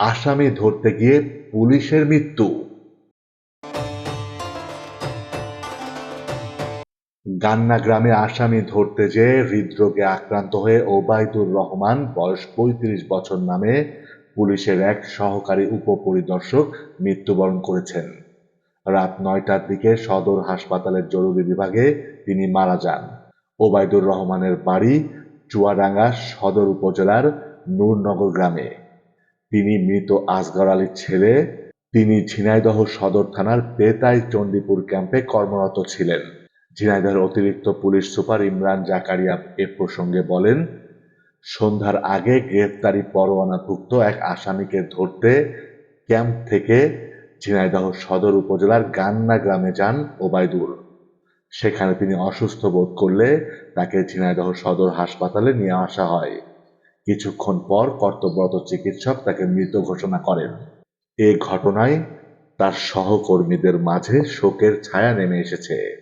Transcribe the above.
আসামি ধরতে গিয়ে পুলিশের মৃত্যু। গান্না গ্রামে আসামি ধরতে যেয়ে হৃদরোগে আক্রান্ত হয়ে ওবায়দুর রহমান বয়স পঁয়ত্রিশ বছর নামে পুলিশের এক সহকারী উপপরিদর্শক মৃত্যুবরণ করেছেন। রাত নয়টার দিকে সদর হাসপাতালের জরুরি বিভাগে তিনি মারা যান। ওবায়দুর রহমানের বাড়ি চুয়াডাঙ্গা সদর উপজেলার নূরনগর গ্রামে। তিনি মৃত আসগর আলীর ছেলে। তিনি ঝিনাইদহ সদর থানার বেতাই চণ্ডীপুর ক্যাম্পে কর্মরত ছিলেন। ঝিনাইদহের অতিরিক্ত পুলিশ সুপার ইমরান জাকারিয়া এ প্রসঙ্গে বলেন, সন্ধ্যার আগে গ্রেফতারি পরোয়ানাভুক্ত এক আসামিকে ধরতে ক্যাম্প থেকে ঝিনাইদহ সদর উপজেলার গান্না গ্রামে যান ওবায়দুর সেখানে তিনি অসুস্থ বোধ করলে তাকে ঝিনাইদহ সদর হাসপাতালে নিয়ে আসা হয়। কিছুক্ষণ পর কর্তব্যরত চিকিৎসক তাকে মৃত ঘোষণা করেন। এ ঘটনায় তার সহকর্মীদের মাঝে শোকের ছায়া নেমে এসেছে।